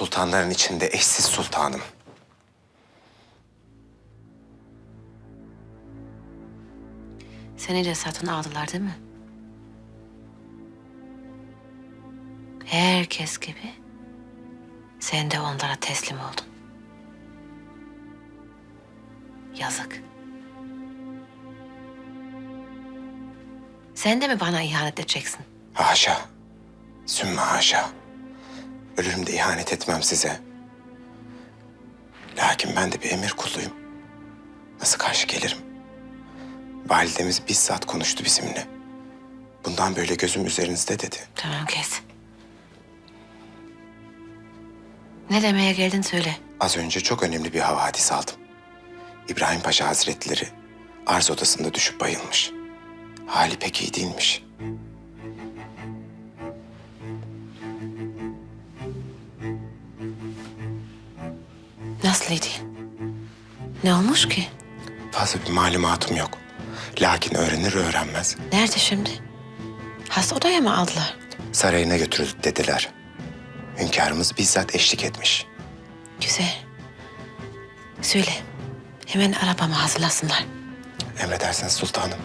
Sultanların içinde eşsiz sultanım. Seni de satın aldılar değil mi? Herkes gibi sen de onlara teslim oldun. Yazık. Sen de mi bana ihanet edeceksin? Haşa. Sümme haşa. Ölürüm de ihanet etmem size. Lakin ben de bir emir kuluyum. Nasıl karşı gelirim? Validemiz bizzat konuştu bizimle. Bundan böyle gözüm üzerinizde dedi. Tamam kes. Ne demeye geldin söyle. Az önce çok önemli bir havadis aldım. İbrahim Paşa Hazretleri arz odasında düşüp bayılmış. Hali pek iyi değilmiş. İdi? Ne olmuş ki? Fazla bir malumatım yok. Lakin öğrenir öğrenmez Nerede şimdi? Hasta odaya mı aldılar? sarayına götürüldü dediler. Hünkârımız bizzat eşlik etmiş. Güzel. Söyle. Hemen arabamı hazırlasınlar. Emredersiniz sultanım.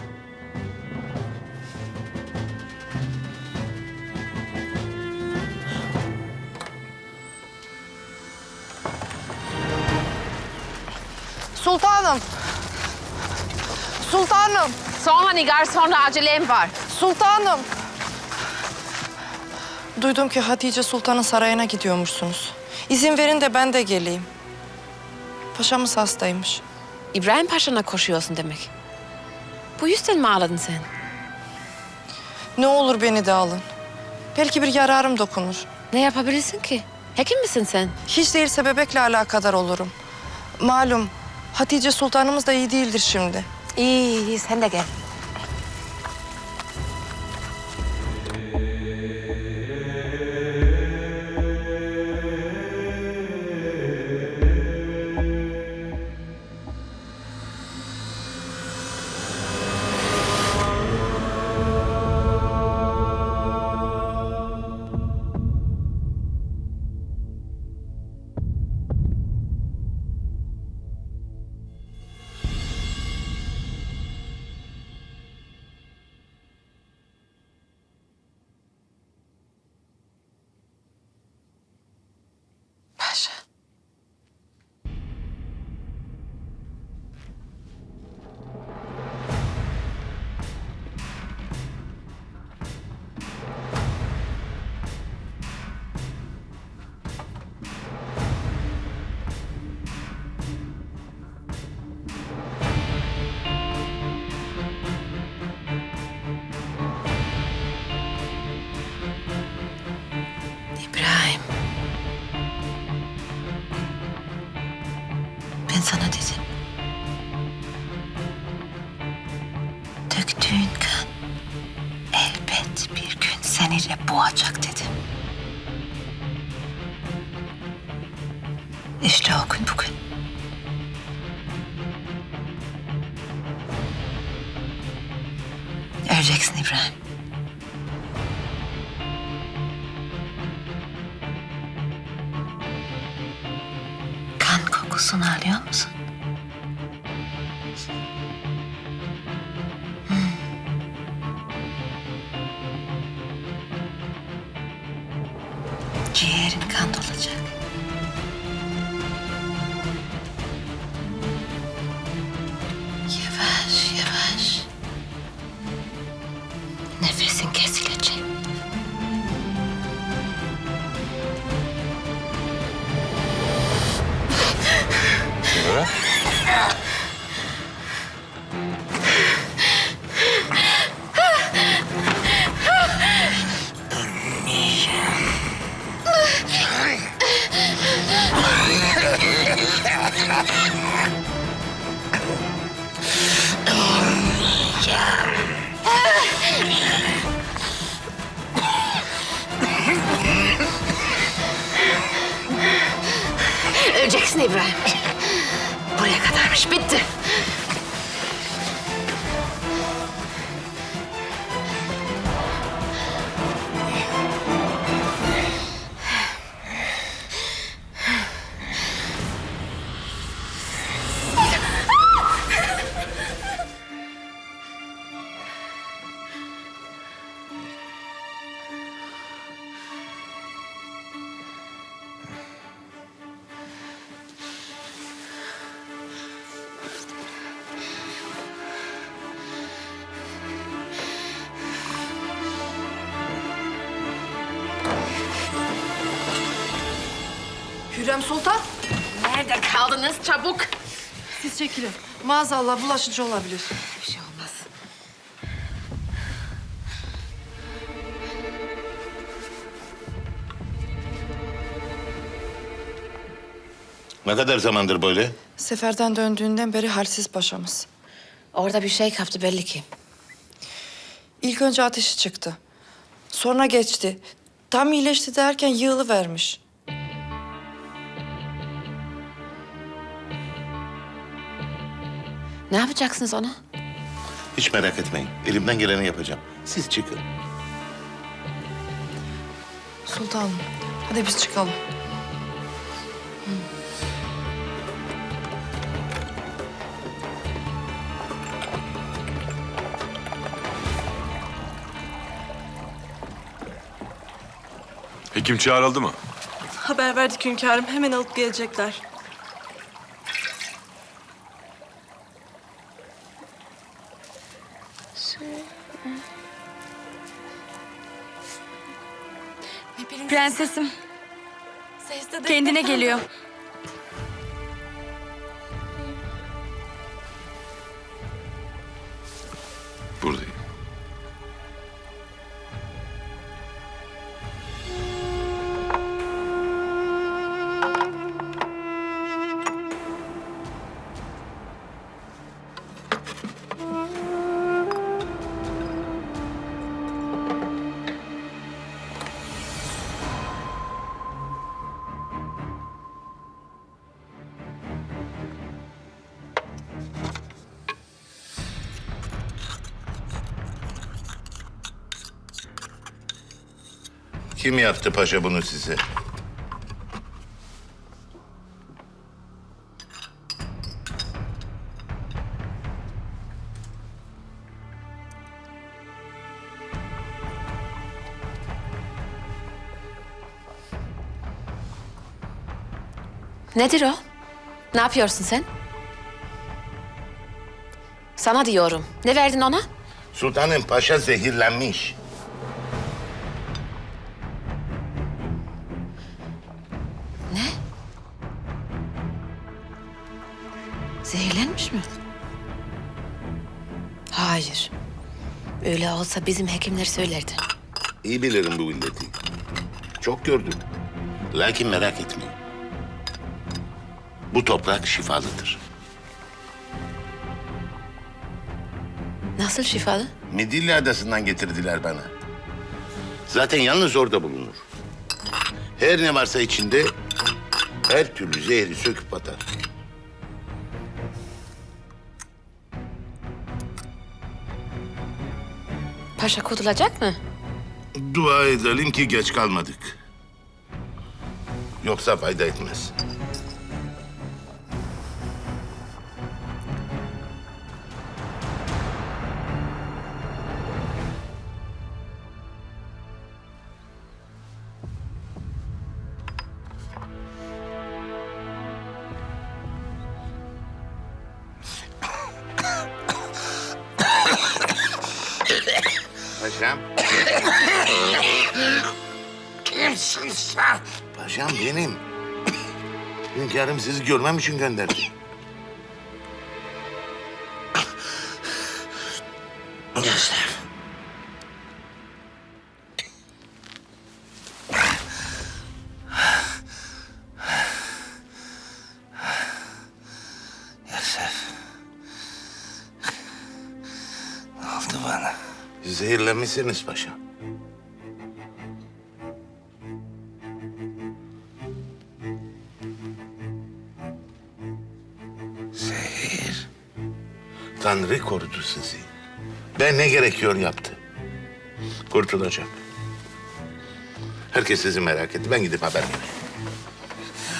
Sultanım. Sultanım. Sonra Nigar sonra acelem var. Sultanım. Duydum ki Hatice Sultan'ın sarayına gidiyormuşsunuz. İzin verin de ben de geleyim. Paşamız hastaymış. İbrahim Paşa'na koşuyorsun demek. Bu yüzden mi ağladın sen? Ne olur beni de alın. Belki bir yararım dokunur. Ne yapabilirsin ki? Hekim misin sen? Hiç değilse bebekle alakadar olurum. Malum Hatice Sultanımız da iyi değildir şimdi. İyi, iyi sen de gel. İşte o gün bugün. Öleceksin İbrahim. Hürrem Sultan. Nerede kaldınız? Çabuk. Siz çekilin. Maazallah bulaşıcı olabilir. Bir şey olmaz. Ne kadar zamandır böyle? Seferden döndüğünden beri halsiz paşamız. Orada bir şey kaptı belli ki. İlk önce ateşi çıktı. Sonra geçti. Tam iyileşti derken yığılı vermiş. Ne yapacaksınız ona? Hiç merak etmeyin. Elimden geleni yapacağım. Siz çıkın. Sultanım, hadi biz çıkalım. Hekim çağrıldı mı? Haber verdik hünkârım. Hemen alıp gelecekler. Prensesim. Kendine geliyor. Kim yaptı paşa bunu size? Nedir o? Ne yapıyorsun sen? Sana diyorum. Ne verdin ona? Sultanım paşa zehirlenmiş. Hayır. Öyle olsa bizim hekimler söylerdi. İyi bilirim bu illeti. Çok gördüm. Lakin merak etmeyin. Bu toprak şifalıdır. Nasıl şifalı? Midilli Adası'ndan getirdiler bana. Zaten yalnız orada bulunur. Her ne varsa içinde her türlü zehri söküp atar. Paşa kurtulacak mı? Dua edelim ki geç kalmadık. Yoksa fayda etmez. Hünkârım sizi görmem için gönderdi. Gözler. Zehirlenmişsiniz paşa. Tanrı korudu sizi. Ben ne gerekiyor yaptı. Kurtulacak. Herkes sizi merak etti. Ben gidip haber vereyim.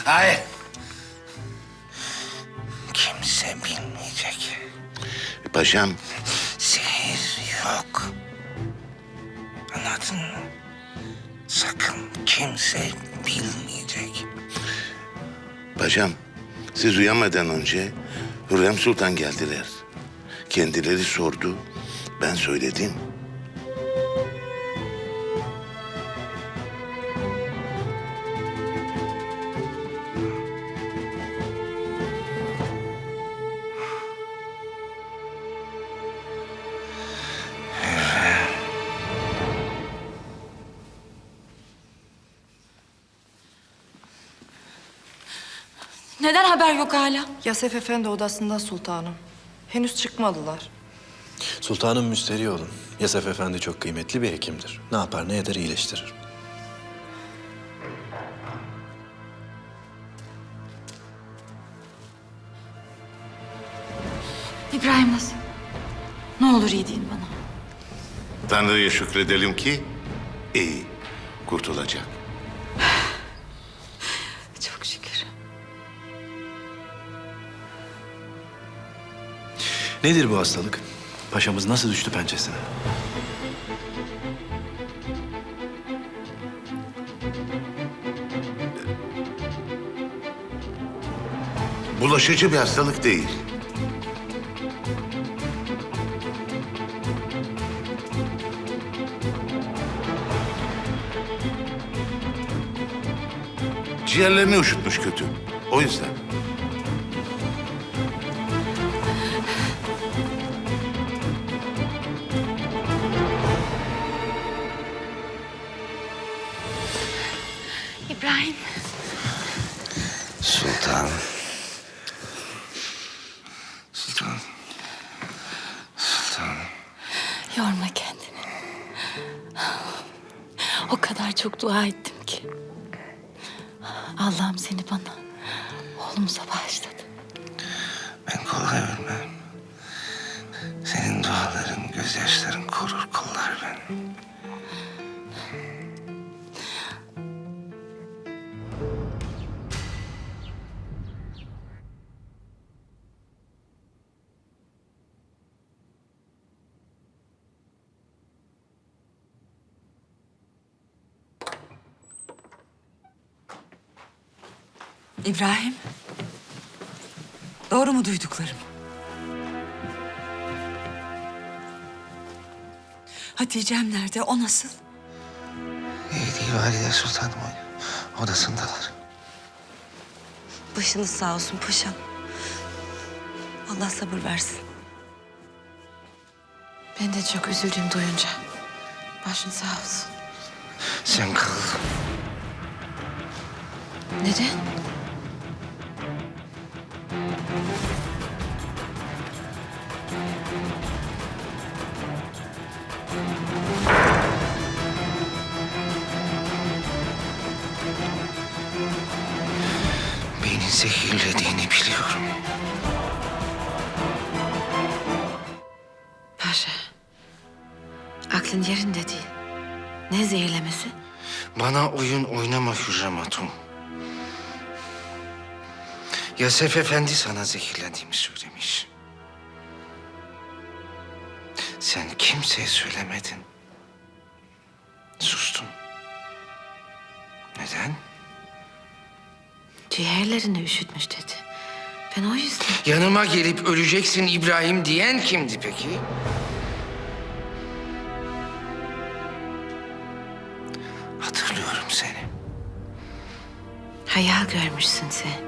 Hayır. Kimse bilmeyecek. Paşam, Zehir yok. Anladın mı? Sakın kimse bilmeyecek. paşam. Siz uyanmadan önce Hürrem Sultan geldiler. Kendileri sordu, ben söyledim. Neden haber yok hala? Yasef Efendi odasında sultanım. Henüz çıkmadılar. Sultanım müsterih olun. Yasef Efendi çok kıymetli bir hekimdir. Ne yapar ne eder iyileştirir. İbrahim nasıl? Ne olur iyi deyin bana. Tanrı'ya şükredelim ki iyi, kurtulacak. Nedir bu hastalık? Paşamız nasıl düştü pençesine? Bulaşıcı bir hastalık değil. Ciğerlerini üşütmüş kötü. O yüzden. O kadar çok dua ettim ki. Allah'ım seni bana, oğlumuza bağışladı. Ben kolay ölmem. Senin duaların, gözyaşların korur kollar beni. İbrahim. Doğru mu duyduklarım? Hatice'm nerede? O nasıl? İyi değil Valide Sultanım o. Odasındalar. Başınız sağ olsun paşam. Allah sabır versin. Ben de çok üzüldüm duyunca. Başın sağ olsun. Sen kal. Neden? Beni zehirlediğini biliyorum. Paşa. Aklın yerinde değil. Ne zehirlemesi? Bana oyun oynama Hürrem Hatun. Yasef Efendi sana zehirlediğimi söylemiş. Sen kimseye söylemedin. Sustun. Neden? Ciğerlerini üşütmüş dedi. Ben o yüzden... Yanıma gelip öleceksin İbrahim diyen kimdi peki? Hatırlıyorum seni. Hayal görmüşsün sen.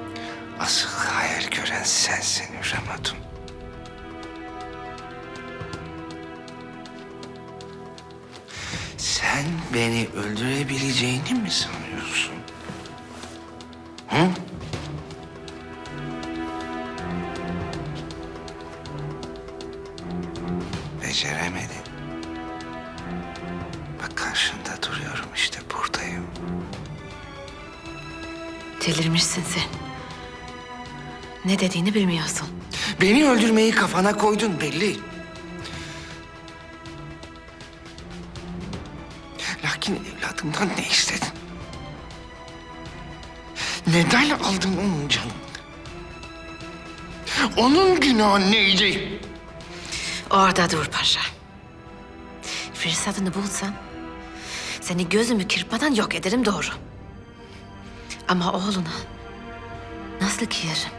Asıl hayal gören sensin Hürrem Hatun. Sen beni öldürebileceğini mi sanıyorsun? Ne dediğini bilmiyorsun. Beni öldürmeyi kafana koydun belli. Lakin evladımdan ne istedin? Neden aldın onun canını? Onun günahı neydi? Orada dur paşa. Fırsatını bulsam seni gözümü kırpmadan yok ederim doğru. Ama oğluna nasıl? Hı?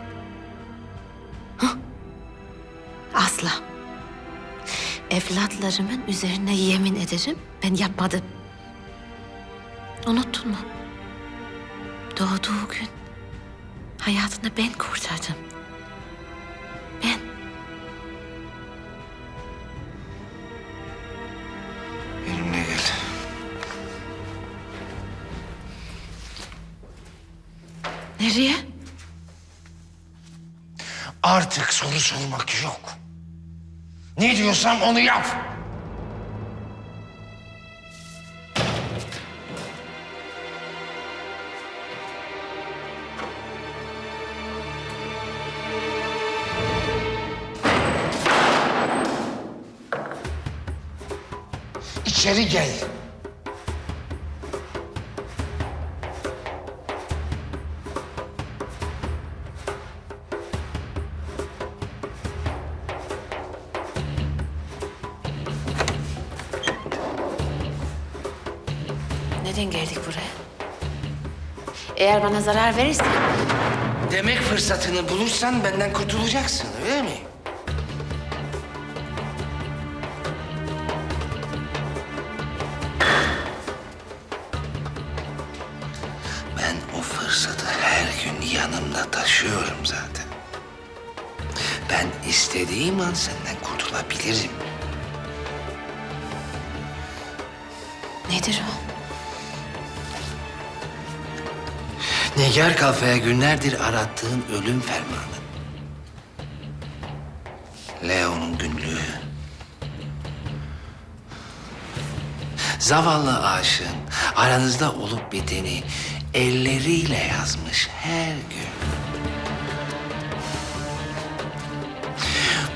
Evlatlarımın üzerine yemin ederim ben yapmadım. Unuttun mu? Doğduğu gün hayatını ben kurtardım. Ben. Benimle gel. Nereye? Artık soru sormak yok. Ne diyorsam onu yap. İçeri gel. Eğer bana zarar verirsen Demek fırsatını bulursan benden kurtulacaksın öyle mi? Ben o fırsatı her gün yanımda taşıyorum zaten. Ben istediğim an senden kurtulabilirim. Nigar kafaya günlerdir arattığın ölüm fermanı. Leo'nun günlüğü. Zavallı aşığın aranızda olup biteni elleriyle yazmış her gün.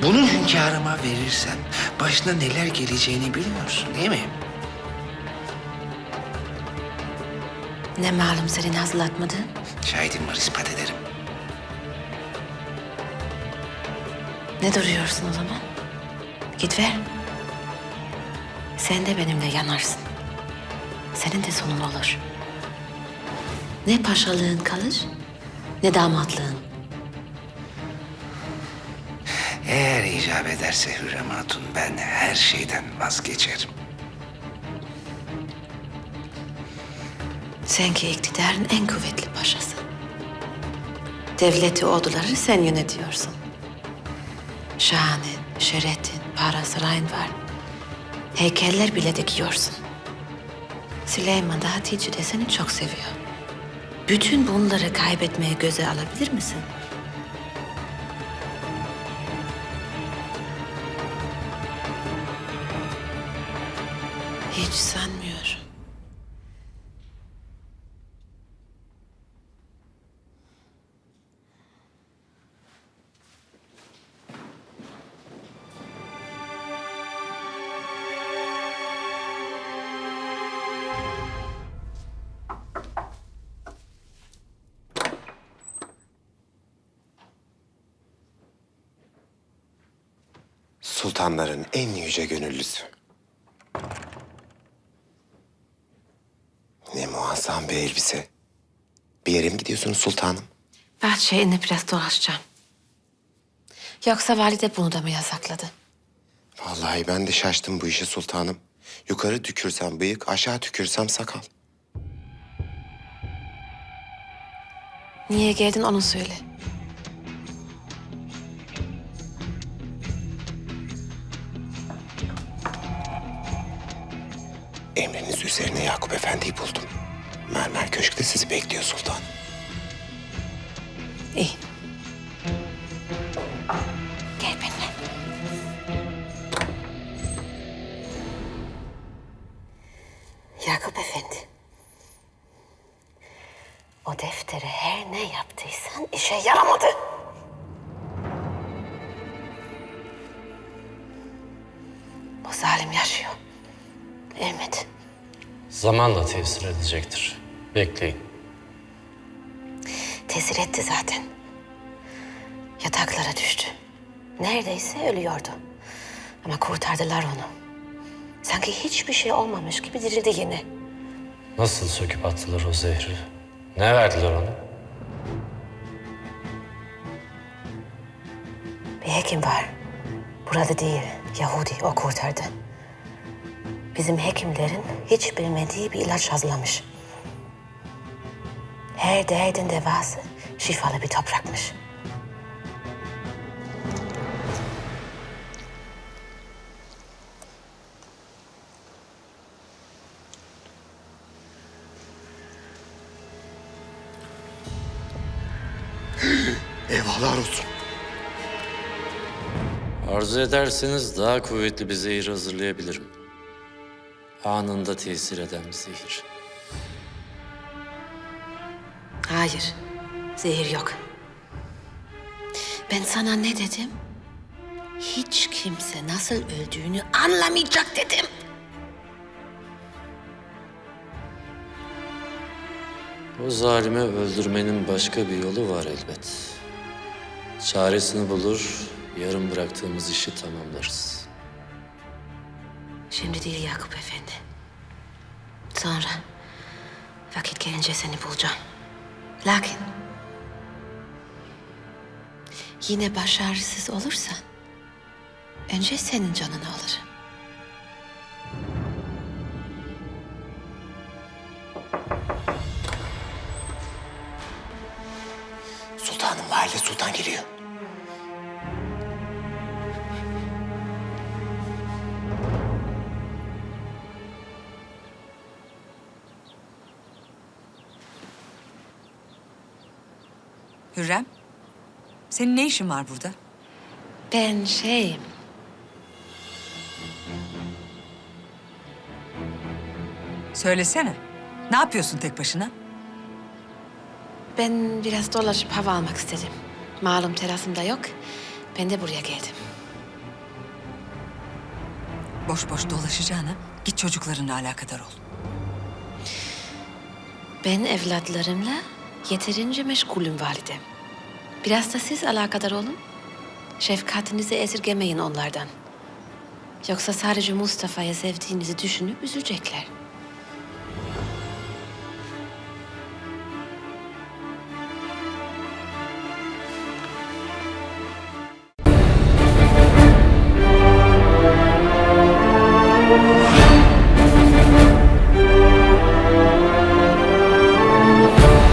Bunu hünkârıma verirsen başına neler geleceğini biliyorsun değil mi? Ne malum senin hazırlatmadığın? Şahidim var ispat ederim. Ne duruyorsun o zaman? Git ver. Sen de benimle yanarsın. Senin de sonun olur. Ne paşalığın kalır, ne damatlığın. Eğer icap ederse Hürrem Hatun ben her şeyden vazgeçerim. Sen ki iktidarın en kuvvetli paşası. Devleti, orduları sen yönetiyorsun. Şahanin, şeretin, para sarayın var. Heykeller bile dikiyorsun. Süleyman da Hatice de seni çok seviyor. Bütün bunları kaybetmeye göze alabilir misin? Sultanların en yüce gönüllüsü. Ne muazzam bir elbise. Bir yere mi gidiyorsunuz sultanım? Bahçeye inip biraz dolaşacağım. Yoksa valide bunu da mı yasakladı? Vallahi ben de şaştım bu işe sultanım. Yukarı tükürsem bıyık, aşağı tükürsem sakal. Niye geldin onu söyle. Emriniz üzerine Yakup Efendi'yi buldum. Mermer Köşk'te sizi bekliyor sultanım. İyi. Zamanla tesir edecektir. Bekleyin. Tesir etti zaten. Yataklara düştü. Neredeyse ölüyordu. Ama kurtardılar onu. Sanki hiçbir şey olmamış gibi dirildi yine. Nasıl söküp attılar o zehri? Ne verdiler ona? Bir hekim var. Burada değil, Yahudi o kurtardı. Bizim hekimlerin hiç bilmediği bir ilaç hazırlamış. Her derdin devası şifalı bir toprakmış. Eyvahlar olsun. Arzu ederseniz daha kuvvetli bir zehir hazırlayabilirim. Anında tesir eden bir zehir. Hayır, zehir yok. Ben sana ne dedim? Hiç kimse nasıl öldüğünü anlamayacak dedim. O zalimi öldürmenin başka bir yolu var elbet. Çaresini bulur, yarım bıraktığımız işi tamamlarız. Şimdi değil Yakup Efendi. Sonra vakit gelince seni bulacağım. Lakin yine başarısız olursan önce senin canını alırım. Sultanım, valide sultan geliyor. Hürrem, senin ne işin var burada? Ben şey, Söylesene. Ne yapıyorsun tek başına? ben biraz dolaşıp hava almak istedim. Malum terasımda yok. Ben de buraya geldim. Boş boş dolaşacağına git çocuklarınla alakadar ol. Ben evlatlarımla yeterince meşgulüm validem. Biraz da siz alakadar olun. Şefkatinizi esirgemeyin onlardan. Yoksa sadece Mustafa'yı sevdiğinizi düşünüp üzülecekler.